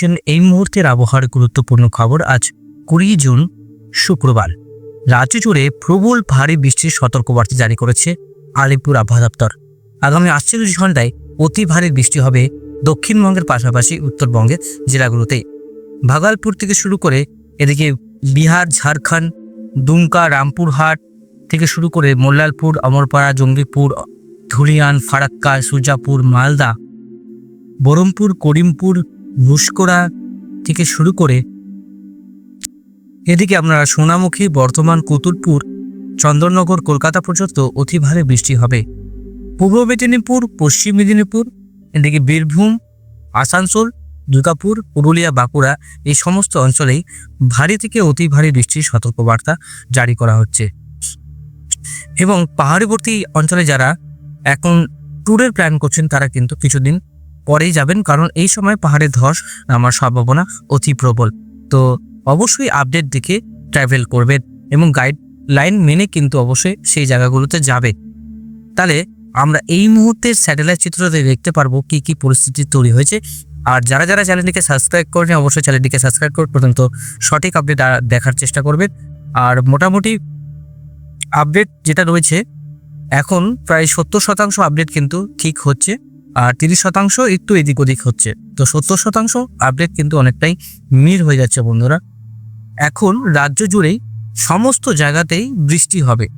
দেখছেন এই মুহূর্তের আবহাওয়ার গুরুত্বপূর্ণ খবর আজ কুড়ি জুন, শুক্রবার। রাজ্য জুড়ে প্রবল ভারী বৃষ্টির সতর্কবার্তা জারি করেছে আলিপুর আবহাওয়া দপ্তর। আগামী আটচল্লিশ ঘন্টায় অতি ভারী বৃষ্টি হবে দক্ষিণবঙ্গের পাশাপাশি উত্তরবঙ্গের জেলাগুলোতে। ভাগালপুর থেকে শুরু করে এদিকে বিহার, ঝাড়খণ্ড, দুমকা, রামপুরহাট থেকে শুরু করে মোল্লালপুর, অমরপাড়া, জঙ্গিপুর, ধুলিয়ান ফারাক্কা সুজাপুর, মালদা বহরমপুর করিমপুর ঘুষকোড়া থেকে শুরু করে এদিকে আপনারা সোনামুখী, বর্ধমান কুতুলপুর চন্দননগর, কলকাতা পর্যন্ত অতি ভারী বৃষ্টি হবে। পূর্ব মেদিনীপুর, পশ্চিম মেদিনীপুর, এদিকে বীরভূম, আসানসোল, দুর্গাপুর, পুরুলিয়া, বাঁকুড়া এই সমস্ত অঞ্চলেই ভারী থেকে অতি ভারী বৃষ্টির সতর্কবার্তা জারি করা হচ্ছে। এবং পাহাড়িবর্তী অঞ্চলে যারা এখন ট্যুরের প্ল্যান করছেন, তারা কিন্তু কিছুদিন পরেই যাবেন, কারণ এই সময় পাহাড়ে ধস নামার সম্ভাবনা অতি প্রবল। তো অবশ্যই আপডেট দেখে ট্রাভেল করবেন এবং গাইড লাইন মেনে কিন্তু অবশ্যই সেই জায়গাগুলোতে যাবে তাহলে আমরা এই মুহূর্তে স্যাটেলাইট চিত্রতে দেখতে পারব কি কি পরিস্থিতি তৈরি হয়েছে। আর যারা যারা চ্যানেলটিকে সাবস্ক্রাইব করেন অবশ্যই চ্যানেলটিকে সাবস্ক্রাইব করে পর্যন্ত সঠিক আপডেট দেখার চেষ্টা করবেন। আর মোটামুটি আপডেট যেটা রয়েছে, এখন প্রায় সত্তর শতাংশ আপডেট কিন্তু ঠিক হচ্ছে। আর তিরিশ শতাংশ একটু এদিক ওদিক হচ্ছে। তো সত্তর শতাংশ আপডেট কিন্তু অনেকটাই মিল হয়ে যাচ্ছে বন্ধুরা। এখন রাজ্য জুড়েই সমস্ত জায়গাতেই বৃষ্টি হবে।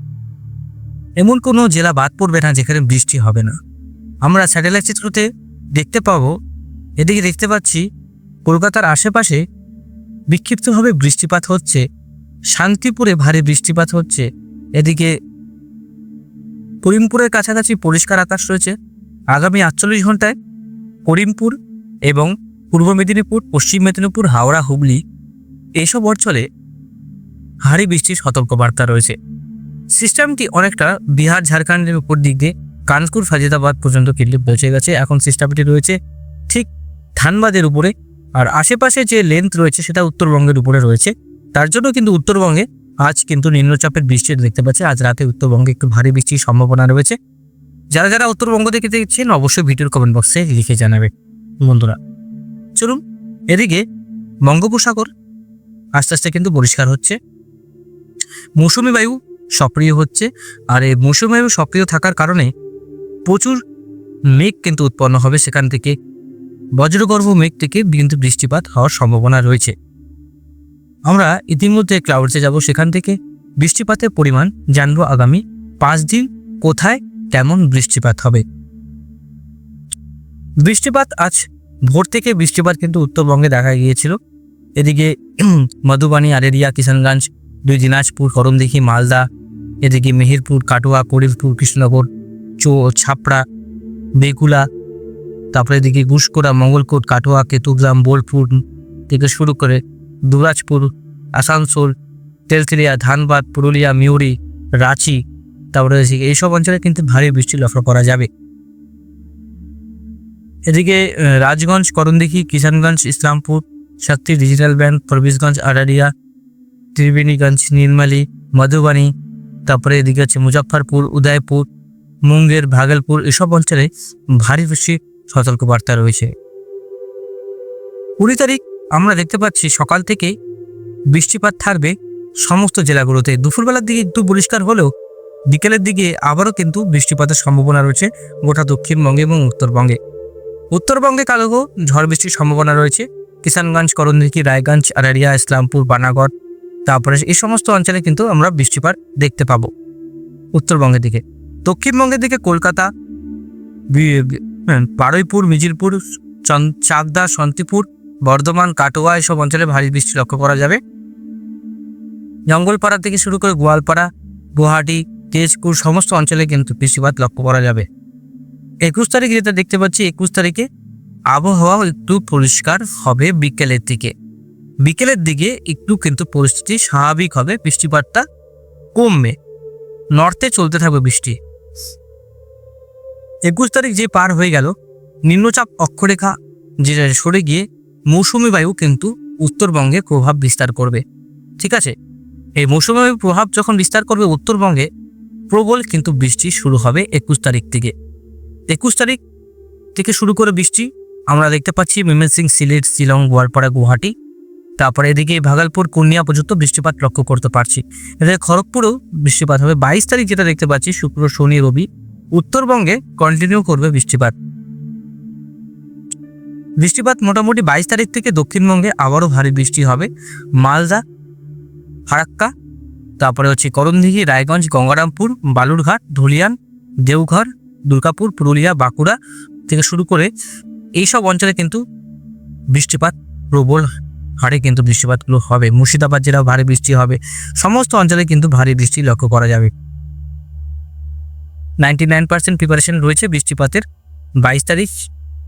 এমন কোনো জেলা বাদ পড়বে না যেখানে বৃষ্টি হবে না। আমরা স্যাটেলাইট চিত্রতে দেখতে পাবো, এদিকে দেখতে পাচ্ছি কলকাতার আশেপাশে বিক্ষিপ্তভাবে বৃষ্টিপাত হচ্ছে, শান্তিপুরে ভারী বৃষ্টিপাত হচ্ছে, এদিকে করিমপুরের কাছাকাছি পরিষ্কার আকাশ রয়েছে। আগামী আটচল্লিশ ঘন্টায় করিমপুর এবং পূর্ব মেদিনীপুর, পশ্চিম মেদিনীপুর, হাওড়া, হুগলি এইসব অঞ্চলে ভারী বৃষ্টির সতর্কবার্তা রয়েছে। সিস্টেমটি অনেকটা বিহার, ঝাড়খণ্ডের উপর দিক দিয়ে কানপুর ফাজিদাবাদ পর্যন্ত কিনলে পৌঁছে গেছে। এখন সিস্টেমটি রয়েছে ঠিক ধানবাদের উপরে। আর আশেপাশে যে লেন্থ রয়েছে সেটা উত্তরবঙ্গের উপরে রয়েছে। তার জন্য কিন্তু উত্তরবঙ্গে আজ কিন্তু নিম্নচাপের বৃষ্টি দেখতে পাচ্ছে। আজ রাতে উত্তরবঙ্গে একটু ভারী বৃষ্টির সম্ভাবনা রয়েছে। যারা যারা উত্তরবঙ্গ থেকে দেখছেন, অবশ্যই ভিডিওর কমেন্ট বক্সে লিখে জানাবে। বন্ধুরা, চলুন এদিকে বঙ্গোপসাগর আস্তে আস্তে কিন্তু পরিষ্কার হচ্ছে। মৌসুমি বায়ু সক্রিয় হচ্ছে, আর এই মৌসুমি বায়ু সক্রিয় থাকার কারণে প্রচুর মেঘ কিন্তু উৎপন্ন হবে সেখান থেকে। বজ্রগর্ভ মেঘ থেকে কিন্তু বৃষ্টিপাত হওয়ার সম্ভাবনা রয়েছে। আমরা ইতিমধ্যে ক্লাউডসে যাব, সেখান থেকে বৃষ্টিপাতের পরিমাণ জানব আগামী পাঁচ দিন। কোথায় কেমন বৃষ্টিপাত হবে। বৃষ্টিপাত আজ ভোর থেকে বৃষ্টিপাত কিন্তু উত্তরবঙ্গে দেখা গিয়েছিল। এদিকে মধুবানী, আরেরিয়া, কিষানগঞ্জ, দুই দিনাজপুর, করমদিঘি, মালদা, এদিকে মেহেরপুর, কাটোয়া, করিমপুর, কৃষ্ণনগর, চো, ছাপড়া বেকুলা তারপরে এদিকে ঘুষকোড়া মঙ্গলকোট, কাটোয়া, কেতুগ্রাম, বোলপুর থেকে শুরু করে দুরাজপুর, আসানসোল তেলতেলিয়া ধানবাদ, পুরুলিয়া, মিউরি, রাঁচি তারপরে এইসব অঞ্চলে কিন্তু ভারী বৃষ্টি লক্ষ্য করা যাবে। এদিকে রাজগঞ্জ, করণদিঘি, কিষানগঞ্জ, ইসলামপুর শক্তি ডিজিটাল ব্যাংক ফরবিশগঞ্জ আড়ারিয়া ত্রিবেণীগঞ্জ নির্মালি মধুবানী, তারপরে এদিকে হচ্ছে মুজফ্ফরপুর, উদয়পুর, মুঙ্গের, ভাগলপুর, এসব অঞ্চলে ভারী বৃষ্টির সতর্কবার্তা রয়েছে। কুড়ি তারিখ আমরা দেখতে পাচ্ছি সকাল থেকে বৃষ্টিপাত থাকবে সমস্ত জেলাগুলোতে। দুপুরবেলার দিকে একটু পরিষ্কার হলেও বিকেলের দিকে আবারও কিন্তু বৃষ্টিপাতের সম্ভাবনা রয়েছে গোটা দক্ষিণবঙ্গে এবং উত্তরবঙ্গে। উত্তরবঙ্গে কালগো ঝড় বৃষ্টির সম্ভাবনা রয়েছে। কিষানগঞ্জ করণদিঘি রায়গঞ্জ আরারিয়া ইসলামপুর বানাগড় তারপরে এই সমস্ত অঞ্চলে কিন্তু আমরা বৃষ্টিপাত দেখতে পাবো উত্তরবঙ্গের দিকে। দক্ষিণবঙ্গের দিকে কলকাতা হ্যাঁ, বারুইপুর মিজিরপুর চাকদা শান্তিপুর বর্ধমান কাটোয়া এসব অঞ্চলে ভারী বৃষ্টি লক্ষ্য করা যাবে। জঙ্গলপাড়া থেকে শুরু করে গোয়ালপাড়া গুয়াহাটি তেজপুর সমস্ত অঞ্চলে কিন্তু বৃষ্টিপাত লক্ষ্য করা যাবে। একুশ তারিখ যেটা দেখতে পাচ্ছি, একুশ তারিখে আবহাওয়া একটু পরিষ্কার হবে বিকেলের দিকে। বিকেলের দিকে একটু কিন্তু পরিস্থিতি স্বাভাবিক হবে, বৃষ্টিপাতটা কমবে। নর্থে চলতে থাকবে বৃষ্টি। একুশ তারিখ যে পার হয়ে গেল, নিম্নচাপ অক্ষরেখা যেটা সরে গিয়ে মৌসুমি বায়ু কিন্তু উত্তরবঙ্গে প্রভাব বিস্তার করবে। ঠিক আছে? এই মৌসুমি বায়ুর প্রভাব যখন বিস্তার করবে উত্তরবঙ্গে প্রবল, কিন্তু বৃষ্টি শুরু হবে একুশ তারিখ থেকে। একুশ তারিখ থেকে শুরু করে বৃষ্টি, আমরা দেখতে পাচ্ছি সিং সিলেট, শিলং, গোয়ালপাড়া, গুয়াহাটি। তারপরে এদিকে ভাগলপুর, কুর্নিয়া পর্যন্ত বৃষ্টিপাত লক্ষ্য করতে পারছি। এদিকে খড়গপুরেও বৃষ্টিপাত হবে। বাইশ তারিখ যেটা দেখতে পাচ্ছি, শুক্র, শনি, রবি, উত্তরবঙ্গে কন্টিনিউ করবে বৃষ্টিপাত। বৃষ্টিপাত মোটামুটি বাইশ তারিখ থেকে দক্ষিণবঙ্গে আবারও ভারী বৃষ্টি হবে। মালদা, ফারাক্কা তারপরে হচ্ছে করণদিঘি, রায়গঞ্জ, গঙ্গারামপুর, বালুরঘাট, ধুলিয়ান, দেওঘর, দুর্গাপুর, পুরুলিয়া, বাঁকুড়া থেকে শুরু করে এইসব অঞ্চলে কিন্তু বৃষ্টিপাত, প্রবল হারে কিন্তু বৃষ্টিপাতগুলো হবে। মুর্শিদাবাদ জেলাও ভারী বৃষ্টি হবে। সমস্ত অঞ্চলে কিন্তু ভারী বৃষ্টি লক্ষ্য করা যাবে। নাইনটি নাইন পার্সেন্ট প্রিপারেশন রয়েছে বৃষ্টিপাতের বাইশ তারিখ।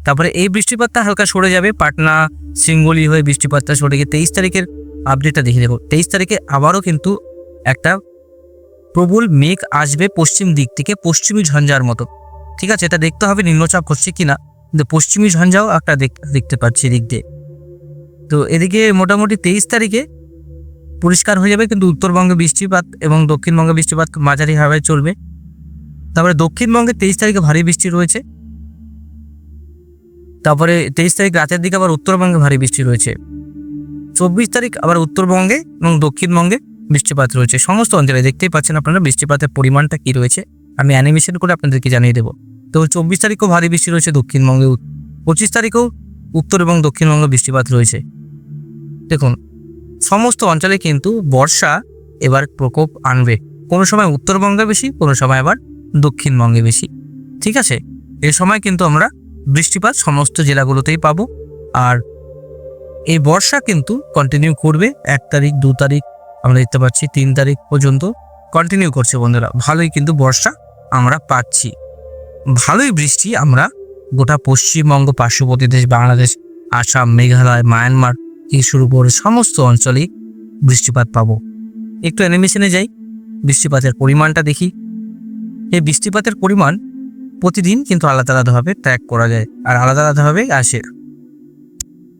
তারপরে এই বৃষ্টিপাতটা হালকা সরে যাবে। পাটনা, সিঙ্গুলি হয়ে বৃষ্টিপাতটা সরে গিয়ে তেইশ তারিখের আপডেটটা দেখে দেখো তেইশ তারিখে আবারও কিন্তু একটা প্রবল মেঘ আসবে পশ্চিম দিক থেকে পশ্চিমী ঝঞ্ঝার মতো। ঠিক আছে, এটা দেখতে হবে নিম্নচাপ হচ্ছে কিনা। কিন্তু পশ্চিমী ঝঞ্ঝাও একটা দেখ- দেখতে পাচ্ছি এদিক দিয়ে। তো এদিকে মোটামুটি তেইশ তারিখে পরিষ্কার হয়ে যাবে, কিন্তু উত্তরবঙ্গে বৃষ্টিপাত এবং দক্ষিণবঙ্গে বৃষ্টিপাত মাঝারি হাওয়ায় চলবে। তারপরে দক্ষিণবঙ্গে তেইশ তারিখে ভারী বৃষ্টি রয়েছে। তারপরে তেইশ তারিখ রাতের দিকে আবার উত্তরবঙ্গে ভারী বৃষ্টি রয়েছে। চব্বিশ তারিখ আবার উত্তরবঙ্গে এবং দক্ষিণবঙ্গে বৃষ্টিপাত রয়েছে। সমস্ত অঞ্চলে দেখতেই পাচ্ছেন আপনারা বৃষ্টিপাতের পরিমাণটা কি রয়েছে। আমি অ্যানিমেশন করে আপনাদেরকে জানিয়ে দেবো। তো চব্বিশ তারিখও ভারী বৃষ্টি রয়েছে দক্ষিণবঙ্গে পঁচিশ তারিখেও উত্তর এবং দক্ষিণবঙ্গে বৃষ্টিপাত রয়েছে। দেখুন, সমস্ত অঞ্চলে কিন্তু বর্ষা এবার প্রকোপ আনবে। কোনো সময় উত্তরবঙ্গে বেশি, কোনো সময় আবার দক্ষিণবঙ্গে বেশি। ঠিক আছে? এ সময় কিন্তু আমরা বৃষ্টিপাত সমস্ত জেলাগুলোতেই পাবো। আর এই বর্ষা কিন্তু কন্টিনিউ করবে। এক তারিখ, দু তারিখ আমরা দেখতে পাচ্ছি তিন তারিখ পর্যন্ত কন্টিনিউ করছে বন্ধুরা। ভালোই কিন্তু বর্ষা আমরা পাচ্ছি। ভালোই বৃষ্টি আমরা গোটা পশ্চিমবঙ্গ, পার্শ্ববর্তী দেশ, বাংলাদেশ, আসাম, মেঘালয়, মায়ানমার থেকে শুরু করে সমস্ত অঞ্চলেই বৃষ্টিপাত পাবো। একটু অ্যানিমেশনে যাই, বৃষ্টিপাতের পরিমাণটা দেখি। এই বৃষ্টিপাতের পরিমাণ প্রতিদিন কিন্তু আলাদা আলাদাভাবে ট্র্যাক করা যায় আর আলাদা আলাদাভাবে আসে।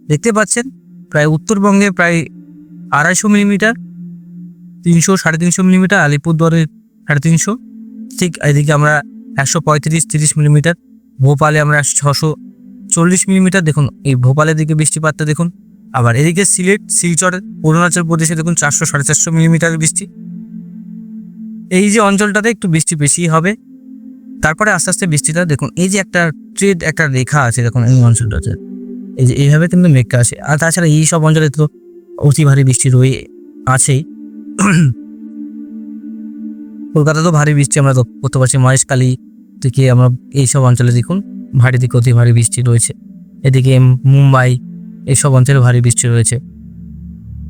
দেখতে পাচ্ছেন, প্রায় উত্তরবঙ্গে প্রায় আড়াইশো মিলিমিটার তিনশো, সাড়ে তিনশো মিলিমিটার, আলিপুরদুয়ারে সাড়ে তিনশো। ঠিক এদিকে আমরা একশো পঁয়ত্রিশ, তিরিশ মিলিমিটার, ভোপালে আমরা ছশো চল্লিশ মিলিমিটার, দেখুন, এই ভোপালের দিকে বৃষ্টিপাতটা দেখুন। আবার এদিকে সিলেট, শিলচর, অরুণাচল প্রদেশে দেখুন চারশো, সাড়ে চারশো মিলিমিটার বৃষ্টি। এই যে অঞ্চলটাতে একটু বৃষ্টি বেশি হবে, তারপরে আস্তে আস্তে বৃষ্টিটা, দেখুন, এই যে একটা ট্রেড, একটা রেখা আছে, দেখুন, এই অঞ্চলটাতে। এই যে এইভাবে কিন্তু মেঘটা আসে। আর তাছাড়া এই সব অঞ্চলে তো অতি ভারী বৃষ্টি রয়ে, আছেই। কলকাতাতেও ভারী বৃষ্টি আমরা করতে পারছি। মহেশখালী থেকে আমরা এইসব অঞ্চলে দেখুন, ভারী দিকে অতি ভারী বৃষ্টি রয়েছে। এদিকে মুম্বাই, এইসব অঞ্চলে ভারী বৃষ্টি রয়েছে।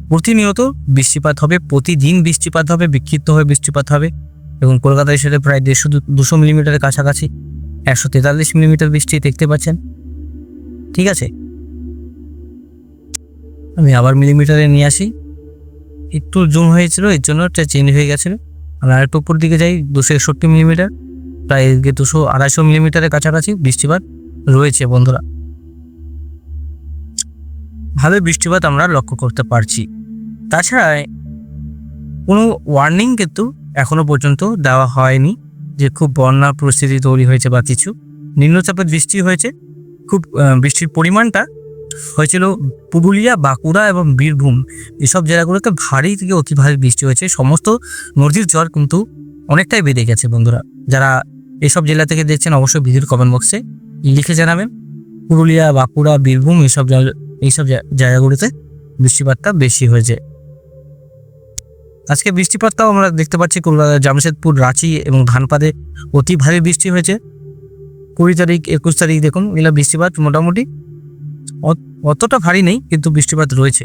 প্রতিনিয়ত বৃষ্টিপাত হবে, প্রতিদিন বৃষ্টিপাত হবে, বিক্ষিপ্ত হয়ে বৃষ্টিপাত হবে। এবং কলকাতায় সেটা প্রায় দেড়শো দুশো মিলিমিটারের কাছাকাছি, একশো তেতাল্লিশ মিলিমিটার বৃষ্টি দেখতে পাচ্ছেন। ঠিক আছে? আমি আবার মিলিমিটারে নিয়ে আসি। একটু জুম হয়েছিল, এর জন্য এটা চেঞ্জ হয়ে গেছিল। আর আরেকটু উপর দিকে যাই, দুশো একষট্টি মিলিমিটার প্রায় দুশো আড়াইশো মিলিমিটারের কাছাকাছি বৃষ্টিপাত রয়েছে বন্ধুরা। ভাবে বৃষ্টিপাত আমরা লক্ষ্য করতে পারছি। তাছাড়া কোনো ওয়ার্নিং কিন্তু এখনও পর্যন্ত দেওয়া হয়নি যে খুব বন্যা পরিস্থিতি তৈরি হয়েছে বা কিছু। নিম্নচাপের বৃষ্টি হয়েছে, খুব বৃষ্টির পরিমাণটা হয়েছিল পুরুলিয়া, বাঁকুড়া এবং বীরভূম। এসব জেলাগুলোতে ভারী থেকে অতি ভারী বৃষ্টি হয়েছে। সমস্ত নদীর জল কিন্তু অনেকটাই বেড়ে গেছে বন্ধুরা। যারা এসব জেলা থেকে দেখছেন অবশ্যই ভিডিওর কমেন্ট বক্সে লিখে জানাবেন। পুরুলিয়া, বাঁকুড়া, বীরভূম জায়গা- এইসব জায়গাগুলোতে বৃষ্টিপাতটা বেশি হয়েছে। আজকে বৃষ্টিপাতটাও আমরা দেখতে পাচ্ছি কলকাতা, জামশেদপুর, রাঁচি এবং ধানপাদে অতি ভারী বৃষ্টি হয়েছে। কুড়ি তারিখ, একুশ তারিখ দেখুন, এগুলো বৃষ্টিপাত মোটামুটি অতটা ভারী নেই, কিন্তু বৃষ্টিপাত রয়েছে।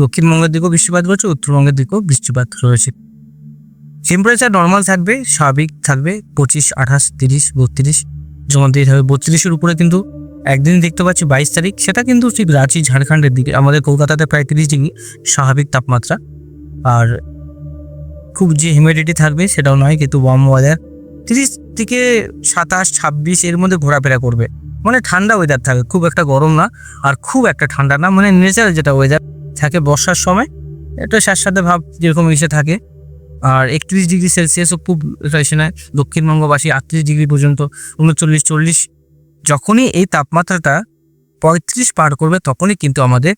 দক্ষিণবঙ্গের দিকেও বৃষ্টিপাত রয়েছে, উত্তরবঙ্গের দিকেও বৃষ্টিপাত রয়েছে। টেম্পারেচার নর্মাল থাকবে, স্বাভাবিক থাকবে, পঁচিশ, আঠাশ, তিরিশ, বত্রিশ যেমন দিয়ে থাকবে বত্রিশের উপরে কিন্তু একদিন দেখতে পাচ্ছি বাইশ তারিখ, সেটা কিন্তু ঠিক রাঁচি, ঝাড়খণ্ডের দিকে। আমাদের কলকাতাতে প্রায় তিরিশ ডিগ্রি, স্বাভাবিক তাপমাত্রা। আর খুব যে হিউমিডিটি থাকবে সেটাও নয়, কিন্তু ওয়ার্ম ওয়েদার তিরিশ থেকে সাতাশ, ছাব্বিশ এর মধ্যে ঘোরাফেরা করবে। মানে ঠান্ডা ওয়েদার থাকে, খুব একটা গরম না, আর খুব একটা ঠান্ডা না মানে নেচার যেটা ওয়েদার থাকে বর্ষার সময়, এটা স্যাঁতস্যাঁতে ভাব যেরকম এসে থাকে। আর একত্রিশ ডিগ্রি সেলসিয়াসও খুব নেয় দক্ষিণবঙ্গবাসী আটত্রিশ ডিগ্রি পর্যন্ত, উনচল্লিশ, চল্লিশ, যখনই এই তাপমাত্রাটা পঁয়ত্রিশ পার করবে, তখনই কিন্তু আমাদের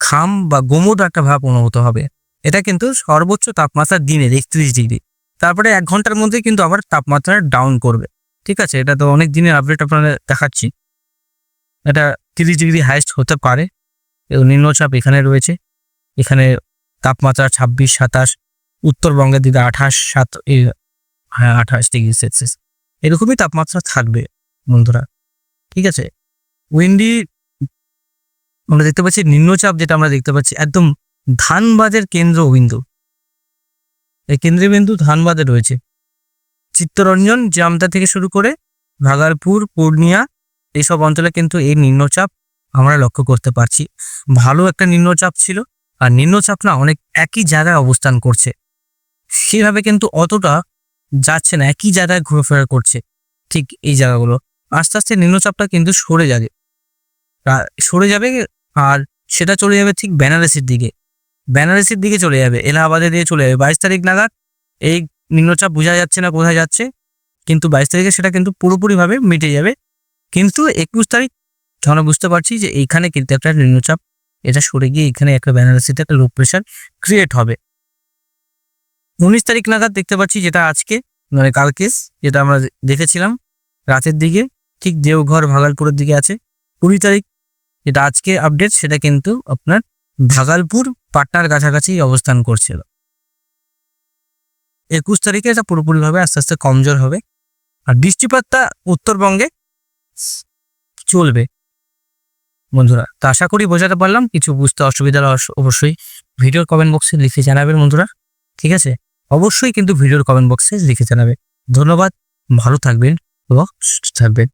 ঘাম বা গোমোট একটা ভাব অনুভূত হবে। এটা কিন্তু সর্বোচ্চ তাপমাত্রা দিনের একত্রিশ ডিগ্রি। তারপরে এক ঘণ্টার মধ্যে কিন্তু আবার তাপমাত্রা ডাউন করবে। ঠিক আছে, এটা তো অনেক দিনের আপডেট আপনারা দেখাচ্ছি। এটা তিরিশ ডিগ্রি হাইস্ট হতে পারে। নিম্নচাপ এখানে রয়েছে। এখানে তাপমাত্রা ছাব্বিশ, সাতাশ, উত্তরবঙ্গের দিকে আঠাশ, সাত হ্যাঁ আঠাশ ডিগ্রি সেলসিয়াস এরকমই তাপমাত্রা থাকবে, বন্ধুরা। ঠিক আছে? উইন্ডি আমরা দেখতে পাচ্ছি নিম্নচাপ যেটা আমরা দেখতে পাচ্ছি, একদম ধানবাদের কেন্দ্রবিন্দু এই কেন্দ্রবিন্দু ধানবাদে রয়েছে। চিত্তরঞ্জন, জামতা থেকে শুরু করে ভাগালপুর, পূর্ণিয়া এইসব অঞ্চলে কিন্তু এই নিম্নচাপ আমরা লক্ষ্য করতে পারছি। ভালো একটা নিম্নচাপ ছিল আর নিম্নচাপ না অনেক একই জায়গায় অবস্থান করছে। সেভাবে কিন্তু অতটা যাচ্ছে না, একই জায়গায় ঘোরাফেরা করছে ঠিক এই জায়গাগুলো। আস্তে আস্তে নিম্নচাপটা কিন্তু সরে যাবে। সরে যাবে আর সেটা চলে যাবে ঠিক বেনারসির দিকে। বেনারসির দিকে চলে যাবে, এলাহাবাদের দিকে চলে যাবে। বাইশ তারিখ নাগাদ এই নিম্নচাপ বোঝা যাচ্ছে না কোথায় যাচ্ছে, কিন্তু বাইশ তারিখে সেটা কিন্তু পুরোপুরিভাবে মিটে যাবে। কিন্তু একুশ তারিখ আমরা বুঝতে পারছি যে এইখানে কিন্তু একটা নিম্নচাপ। এটা সরে গিয়ে এখানে একটা বেনারসিতে একটা লো প্রেশার ক্রিয়েট হবে। উনিশ তারিখ নাগাদ দেখতে পাচ্ছি যেটা আজকে মানে কালকেস যেটা আমরা দেখেছিলাম রাতের দিকে, ঠিক দেওঘর ভাগালপুরের দিকে আছে। কুড়ি তারিখ যেটা আজকে আপডেট সেটা কিন্তু আপনার ভাগালপুর পাটনার কাছাকাছি অবস্থান করছিল। একুশ তারিখে এটা পুরোপুরিভাবে আস্তে আস্তে কমজোর হবে। আর বৃষ্টিপাতটা উত্তরবঙ্গে চলবে। বন্ধুরা, তো আশা করি বোঝাতে পারলাম, কিছু বুঝতে অসুবিধা অবশ্যই ভিডিওর কমেন্ট বক্সে লিখে জানাবেন বন্ধুরা, ঠিক আছে? অবশ্যই কিন্তু ভিডিওর কমেন্ট বক্সে লিখে জানাবে। ধন্যবাদ, ভালো থাকবেন এবং সুস্থ থাকবেন।